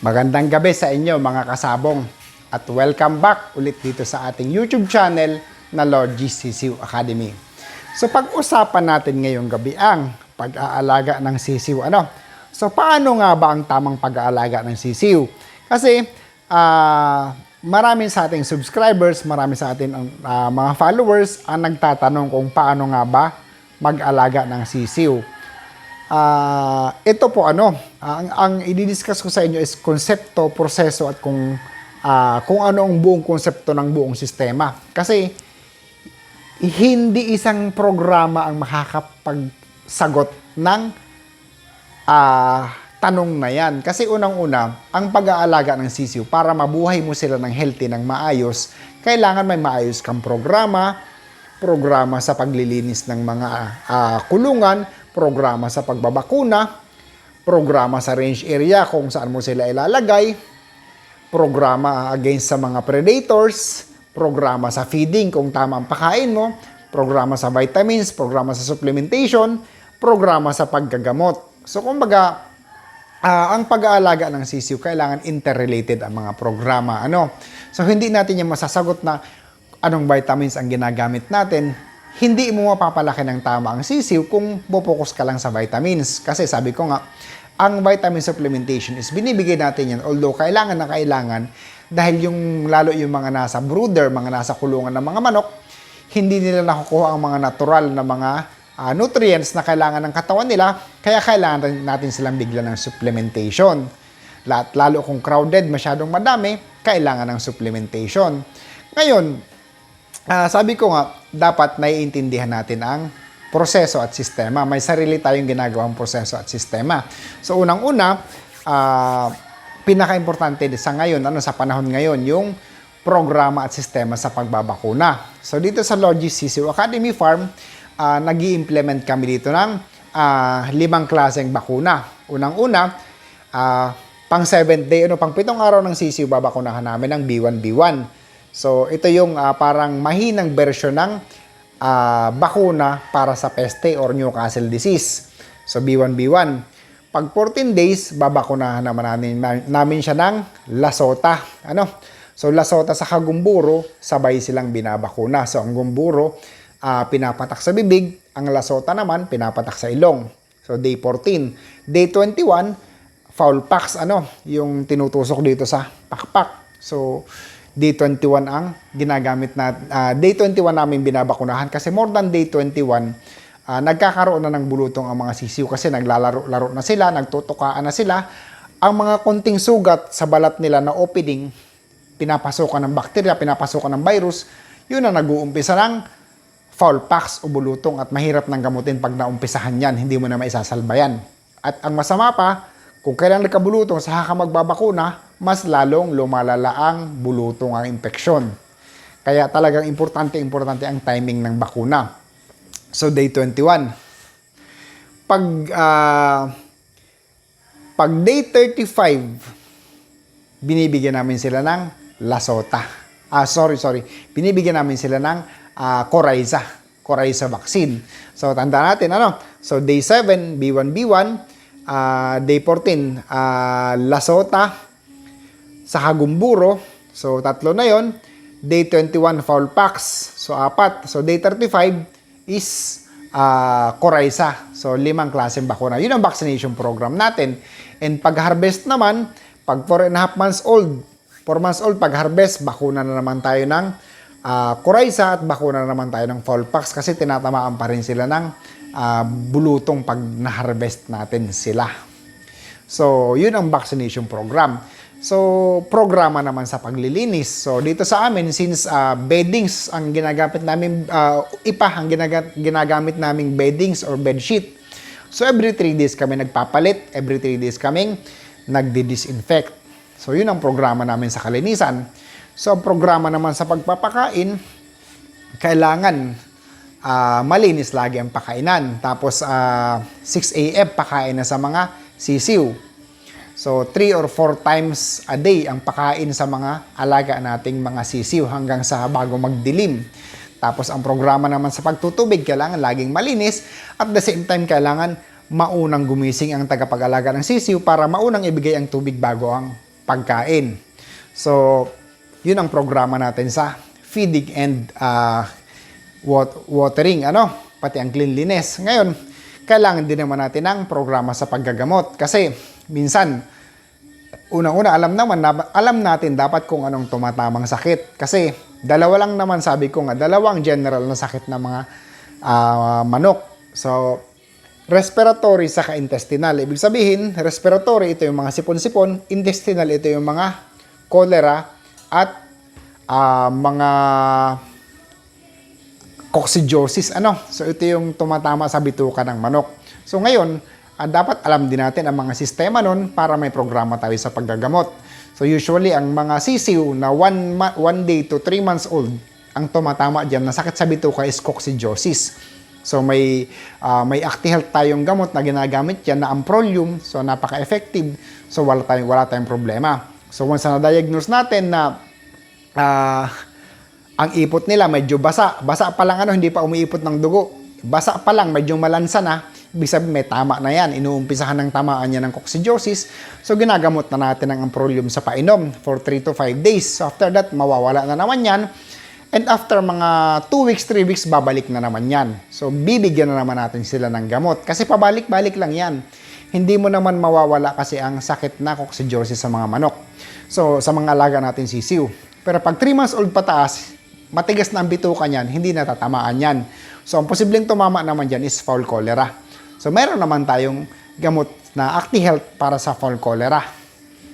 Magandang gabi sa inyo mga kasabong at welcome back ulit dito sa ating YouTube channel na Lord G. Sisiw Academy. So pag-usapan natin ngayong gabi ang pag-aalaga ng sisiw. Ano? So paano nga ba ang tamang pag-aalaga ng sisiw? Kasi ah, marami sa ating subscribers, marami sa ating ah, mga followers ang nagtatanong kung paano nga ba mag-alaga ng sisiw. Ah, ito po ano, ang ang i-discuss ko sa inyo is konsepto, proseso at kung ah, kung ano ang buong konsepto ng buong sistema. Kasi hindi isang programa ang makakapagsagot ng ah, tanong na yan. Kasi unang-una, ang pag-aalaga ng sisiw, para mabuhay mo sila ng healthy, ng maayos, kailangan may maayos kang programa, programa sa paglilinis ng mga ah, kulungan, programa sa pagbabakuna, programa sa range area kung saan mo sila ilalagay, programa against sa mga predators, programa sa feeding kung tama ang pakain mo, programa sa vitamins, programa sa supplementation, programa sa paggagamot. So kumbaga, ah, ang pag-aalaga ng sisiw, kailangan interrelated ang mga programa. Ano? So hindi natin yung masasagot na anong vitamins ang ginagamit natin. Hindi mo mapapalaki ng tama ang sisiw kung pupokus ka lang sa vitamins. Kasi sabi ko nga, ang vitamin supplementation is binibigay natin yan although kailangan na kailangan dahil yung lalo yung mga nasa brooder, mga nasa kulungan ng mga manok, hindi nila nakukuha ang mga natural na mga ah, nutrients na kailangan ng katawan nila, kaya kailangan natin silang bigla ng supplementation. Lat, lalo kung crowded, masyadong madami, kailangan ng supplementation. Ngayon, Ah, sabi ko nga, dapat naiintindihan natin ang proseso at sistema. May sarili tayong ginagawang proseso at sistema. So, unang-una, ah, pinaka-importante sa ngayon, ano, sa panahon ngayon, yung programa at sistema sa pagbabakuna. So, dito sa Logis Sisiw Academy Farm, ah, nag implement kami dito ng ah, limang klaseng bakuna. Unang-una, ah, pang 7th day, ano, pang pitong araw ng sisiw, babakunahan namin ng B1B1. So, ito yung ah, parang mahinang version ng ah, bakuna para sa peste or Newcastle disease. So, B1B1. Pag 14 days, babakunahan naman namin, namin siya ng lasota. Ano? So, lasota sa kagumburo, sabay silang binabakuna. So, ang gumburo, ah, pinapatak sa bibig. Ang lasota naman, pinapatak sa ilong. So, day 14. Day 21, foul packs, ano, yung tinutusok dito sa pakpak. So, day 21 ang ginagamit na, ah, day 21 namin binabakunahan kasi more than day 21, ah, nagkakaroon na ng bulutong ang mga sisiw kasi naglalaro-laro na sila, nagtutukaan na sila. Ang mga konting sugat sa balat nila na opening, pinapasukan ng bakterya, pinapasukan ng virus, yun ang nag-uumpisa ng foul packs o bulutong at mahirap nang gamutin pag naumpisahan yan, hindi mo na maisasalba yan. At ang masama pa, kung kailan nagkabulutong sa haka magbabakuna, mas lalong lumalala ang bulutong ang infeksyon. Kaya talagang importante-importante ang timing ng bakuna. So day 21. Pag ah, pag day 35, binibigyan namin sila ng lasota. Ah, sorry, sorry. Binibigyan namin sila ng ah, Coryza. Coryza vaccine. So, tanda natin, ano? So, day 7, B1B1. ah, day 14, ah, lasota. Sa Hagumburo. So, tatlo na yon Day 21, foul packs. So, apat. So, day 35 is ah, Coryza. So, limang klaseng bakuna. Yun ang vaccination program natin. And pag-harvest naman, pag 4 and a half months old, 4 months old, pag-harvest, bakuna na naman tayo ng uh, Coryza at bakuna na naman tayo ng Fallpax kasi tinatamaan pa rin sila ng ah, bulutong pag na-harvest natin sila. So, yun ang vaccination program. So, programa naman sa paglilinis. So, dito sa amin, since ah, beddings ang ginagamit namin, ah, ipa ang ginaga- ginagamit naming beddings or bedsheet. So, every 3 days kami nagpapalit. Every 3 days kaming nagdi-disinfect. So, yun ang programa namin sa kalinisan. So, programa naman sa pagpapakain, kailangan ah, malinis lagi ang pakainan. Tapos, ah, 6 a.m. pakain na sa mga sisiw. So, 3 or 4 times a day ang pakain sa mga alaga nating mga sisiw hanggang sa bago magdilim. Tapos, ang programa naman sa pagtutubig, kailangan laging malinis. At the same time, kailangan maunang gumising ang tagapag-alaga ng sisiw para maunang ibigay ang tubig bago ang pagkain. So, yun ang programa natin sa feeding and wat- watering, ano, pati ang cleanliness. Ngayon, kailangan din naman natin ng programa sa paggagamot kasi minsan unang-una alam naman na, alam natin dapat kung anong tumatamang sakit kasi dalawa lang naman sabi ko nga dalawang general na sakit ng mga ah, manok. So respiratory saka intestinal. Ibig sabihin, respiratory ito yung mga sipon-sipon, intestinal ito yung mga cholera at ah, mga coccidiosis ano. So ito yung tumatama sa bituka ng manok. So ngayon, ah, dapat alam din natin ang mga sistema nun para may programa tayo sa paggagamot. So usually ang mga sisiw na 1 ma- one day to 3 months old, ang tumatama diyan na sakit sa bituka is coccidiosis. So may ah, may ActiHealth tayong gamot na ginagamit yan na Amprolium. So napaka-effective. So wala tayong wala tayong problema. So once na diagnose natin na ah, ang ipot nila medyo basa. Basa pa lang ano, hindi pa umiipot ng dugo. Basa pa lang, medyo malansa na. Ibig sabihin may tama na yan. Inuumpisahan ng tamaan niya ng coccidiosis. So ginagamot na natin ang amprolium sa painom for 3 to 5 days. So after that, mawawala na naman yan. And after mga 2 weeks, 3 weeks, babalik na naman yan. So bibigyan na naman natin sila ng gamot. Kasi pabalik-balik lang yan. Hindi mo naman mawawala kasi ang sakit na coccidiosis sa mga manok. So sa mga alaga natin sisiw. Pero pag 3 months old pataas, matigas na ang bituka niyan, hindi natatamaan yan. So, ang posibleng tumama naman dyan is foul cholera. So, meron naman tayong gamot na ActiHealth para sa foul cholera.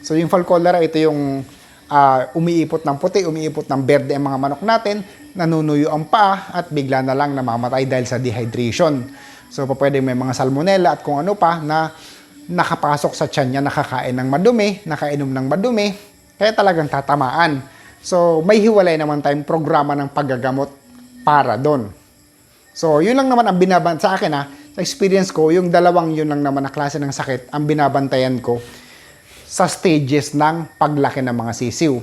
So, yung foul cholera, ito yung ah, umiipot ng puti, umiipot ng berde ang mga manok natin, nanunuyo ang paa at bigla na lang namamatay dahil sa dehydration. So, pwede may mga salmonella at kung ano pa na nakapasok sa tiyan niya, nakakain ng madumi, nakainom ng madumi, kaya talagang tatamaan. So, may hiwalay naman tayong programa ng paggagamot para doon. So, yun lang naman ang binaban sa akin ha. Experience ko, yung dalawang yun lang naman na klase ng sakit ang binabantayan ko sa stages ng paglaki ng mga sisiw.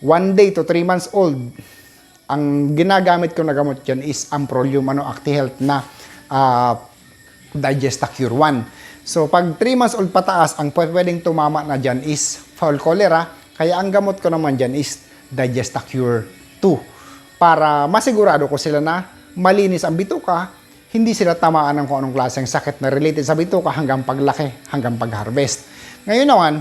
One day to 3 months old, ang ginagamit ko na gamot dyan is Amprolium ano, ActiHealth na ah, Digestacure 1. So, pag 3 months old pataas, ang pwedeng tumama na dyan is foul cholera. Kaya ang gamot ko naman dyan is Digestacure 2. Para masigurado ko sila na malinis ang bituka, hindi sila tamaan ng kung anong klaseng sakit na related sa bituka hanggang paglaki, hanggang pag-harvest. Ngayon naman,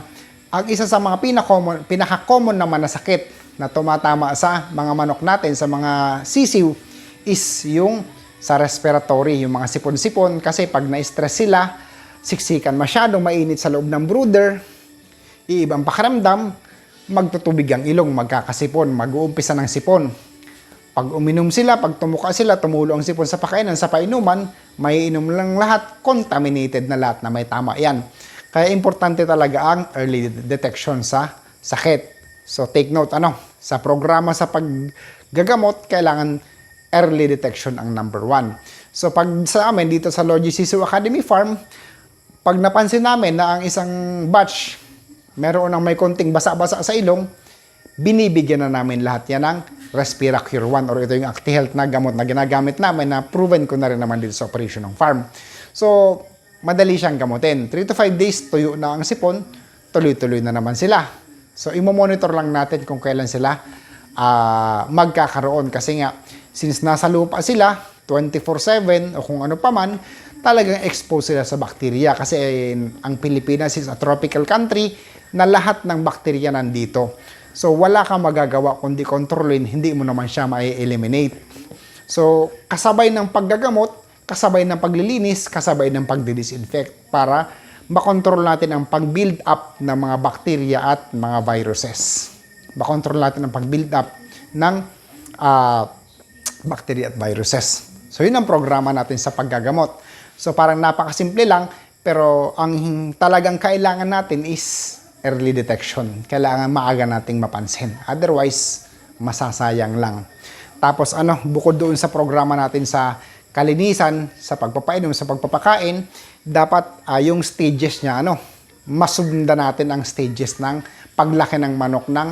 ang isa sa mga pinaka-common, pinaka-common naman na sakit na tumatama sa mga manok natin, sa mga sisiw, is yung sa respiratory, yung mga sipon-sipon. Kasi pag na-stress sila, siksikan masyadong mainit sa loob ng brooder, iibang pakiramdam, magtutubig ang ilong, magkakasipon, mag-uumpisa ng sipon. Pag uminom sila, pag tumuka sila, tumulo ang sipon sa pakainan, sa painuman, may inom lang lahat, contaminated na lahat na may tama yan. Kaya importante talaga ang early detection sa sakit. So take note, ano, sa programa sa paggagamot, kailangan early detection ang number one. So pag sa amin dito sa Logi Academy Farm, pag napansin namin na ang isang batch meron ng may konting basa-basa sa ilong, binibigyan na namin lahat yan ng Respiracure 1 or ito yung ActiHealth na gamot na ginagamit namin na proven ko na rin naman dito sa operation ng farm. So, madali siyang gamutin. 3 to 5 days, tuyo na ang sipon, tuloy-tuloy na naman sila. So, imo-monitor lang natin kung kailan sila ah, magkakaroon. Kasi nga, since nasa lupa sila, 24-7 o kung ano pa man, talagang exposed sila sa bakterya. Kasi eh, ang Pilipinas is a tropical country na lahat ng bakterya nandito. So, wala kang magagawa kundi kontrolin, hindi mo naman siya ma-eliminate. So, kasabay ng paggagamot, kasabay ng paglilinis, kasabay ng pagdidisinfect para makontrol natin ang pag-build up ng mga bakterya at mga viruses. Makontrol natin ang pag-build up ng ah, bacteria at viruses. So, yun ang programa natin sa paggagamot. So, parang napakasimple lang, pero ang talagang kailangan natin is early detection. Kailangan maaga nating mapansin. Otherwise, masasayang lang. Tapos ano, bukod doon sa programa natin sa kalinisan, sa pagpapainom, sa pagpapakain, dapat ah, yung stages niya, ano, masundan natin ang stages ng paglaki ng manok ng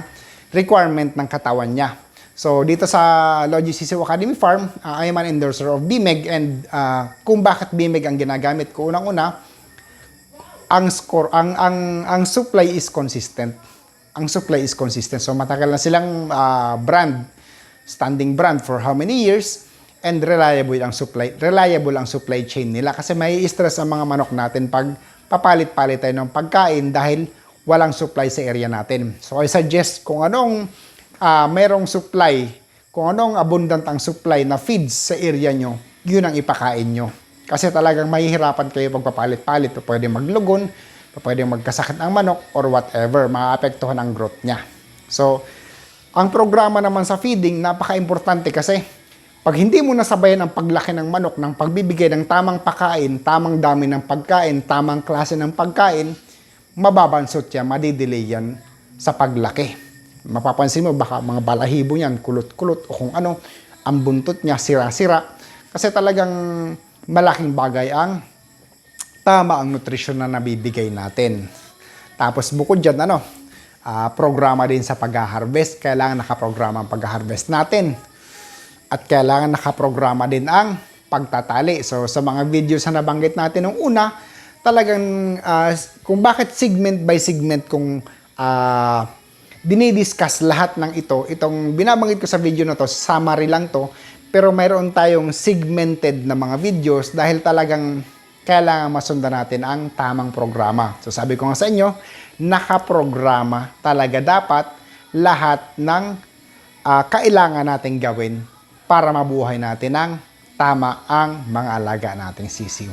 requirement ng katawan niya. So, dito sa Logi Academy Farm, uh, I am an endorser of BMEG and ah, kung bakit BMEG ang ginagamit ko unang-una, ang score, ang, ang, ang supply is consistent. ang supply is consistent. So matagal na silang ah, brand, standing brand for how many years and reliable ang supply reliable ang supply chain nila kasi may stress ang mga manok natin pag papalit-palit tayo ng pagkain dahil walang supply sa area natin. So I suggest kung anong ah, merong supply, kung anong abundant ang supply na feeds sa area nyo, yun ang ipakain nyo. Kasi talagang mahihirapan kayo pag papalit-palit. Pwede maglugon, pwede magkasakit ang manok, or whatever. Maapektuhan ang growth niya. So, ang programa naman sa feeding, napaka-importante kasi pag hindi mo nasabayan ang paglaki ng manok ng pagbibigay ng tamang pagkain, tamang dami ng pagkain, tamang klase ng pagkain, mababansot yan, madidelay yan sa paglaki. Mapapansin mo, baka mga balahibo niyan, kulot-kulot, o kung ano, ang buntot niya, sira-sira. Kasi talagang malaking bagay ang tama ang nutrisyon na nabibigay natin. Tapos bukod dyan, ano, ah, programa din sa pag-harvest. Kailangan nakaprograma ang pag-harvest natin. At kailangan nakaprograma din ang pagtatali. So sa mga videos na nabanggit natin nung una, talagang ah, kung bakit segment by segment kung ah, dinidiscuss lahat ng ito, itong binabanggit ko sa video na to, summary lang to, pero mayroon tayong segmented na mga videos dahil talagang kailangan masundan natin ang tamang programa. So sabi ko nga sa inyo, nakaprograma talaga dapat lahat ng ah, kailangan natin gawin para mabuhay natin ng tama ang mga alaga nating sisiw.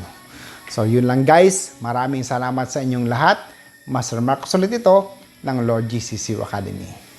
So yun lang guys, maraming salamat sa inyong lahat. Master Marcos ulit ito ng Lord GCCU Academy.